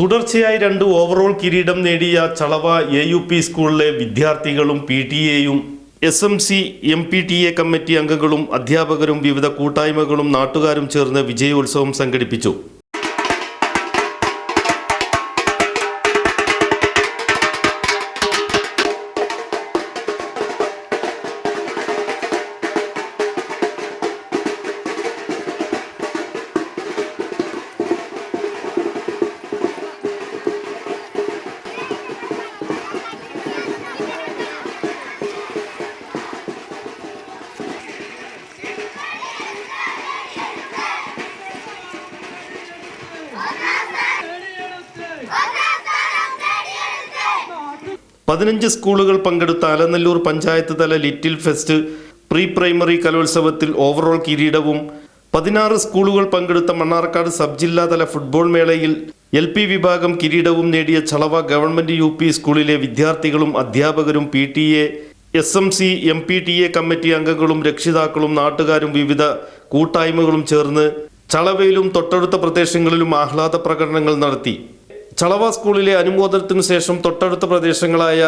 തുടർച്ചയായി രണ്ട് ഓവറോൾ കിരീടം നേടിയ ചളവ എ യു പി സ്കൂളിലെ വിദ്യാർത്ഥികളും പി ടി എയും S M C M P T A committee അംഗങ്ങളും അധ്യാപകരും വിവിധ കൂട്ടായ്മകളും നാട്ടുകാരും ചേർന്ന് വിജയോത്സവം സംഘടിപ്പിച്ചു. പതിനഞ്ച് സ്കൂളുകൾ പങ്കെടുത്ത അലനല്ലൂർ പഞ്ചായത്ത് തല ലിറ്റിൽ ഫെസ്റ്റ് പ്രീ പ്രൈമറി കലോത്സവത്തിൽ ഓവറോൾ കിരീടവും പതിനാറ് സ്കൂളുകൾ പങ്കെടുത്ത മണ്ണാർക്കാട് സബ് ജില്ലാതല ഫുട്ബോൾ മേളയിൽ എൽ പി വിഭാഗം കിരീടവും നേടിയ ചളവ ഗവൺമെന്റ് യു പി സ്കൂളിലെ വിദ്യാർത്ഥികളും അധ്യാപകരും P T A S M C M P T A committee അംഗങ്ങളും രക്ഷിതാക്കളും നാട്ടുകാരും വിവിധ കൂട്ടായ്മകളും ചേർന്ന് ചളവയിലും തൊട്ടടുത്ത പ്രദേശങ്ങളിലും ആഹ്ലാദ പ്രകടനങ്ങൾ നടത്തി. ചളവ സ്കൂളിലെ അനുമോദനത്തിനു ശേഷം തൊട്ടടുത്ത പ്രദേശങ്ങളായ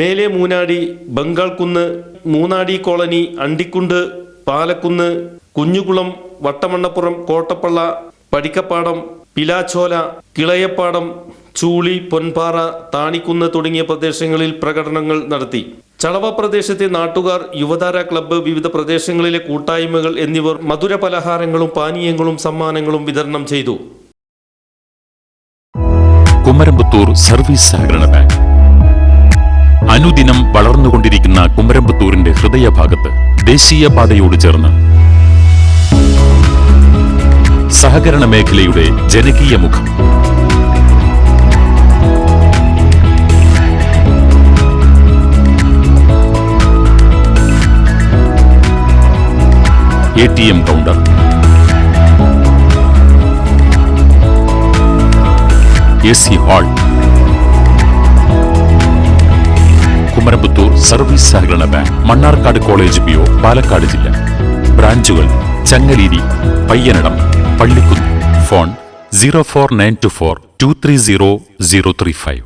മേലെ മൂനാടി ബംഗാൾകുന്ന് മൂന്നാടി കോളനി അണ്ടിക്കുണ്ട് പാലക്കുന്ന് കുഞ്ഞുകുളം വട്ടമണ്ണപ്പുറം കോട്ടപ്പള്ള പടിക്കപ്പാടം പിലാച്ചോല കിളയപ്പാടം ചൂളി പൊൻപാറ താണിക്കുന്ന് തുടങ്ങിയ പ്രദേശങ്ങളിൽ പ്രകടനങ്ങൾ നടത്തി. ചളവ പ്രദേശത്തെ നാട്ടുകാർ യുവതാര ക്ലബ്ബ് വിവിധ പ്രദേശങ്ങളിലെ കൂട്ടായ്മകൾ എന്നിവർ മധുര പലഹാരങ്ങളും പാനീയങ്ങളും സമ്മാനങ്ങളും വിതരണം ചെയ്തു. കുമരമ്പത്തൂർ സർവീസ് സഹകരണ ബാങ്ക്. അനുദിനം വളർന്നുകൊണ്ടിരിക്കുന്ന കുമരമ്പത്തൂരിന്റെ ഹൃദയഭാഗത്ത് ദേശീയപാതയോട് ചേർന്ന് സഹകരണ മേഖലയുടെ ജനകീയ മുഖം. A T M counter. A C hall. Kumaramputhur service സഹകരണ bank Mannarkkad college BO Palakkad ജില്ല. ബ്രാഞ്ചുകൾ Changaleri Payyanadam Pallikkunnu. Phone zero four nine two four two three zero zero three five.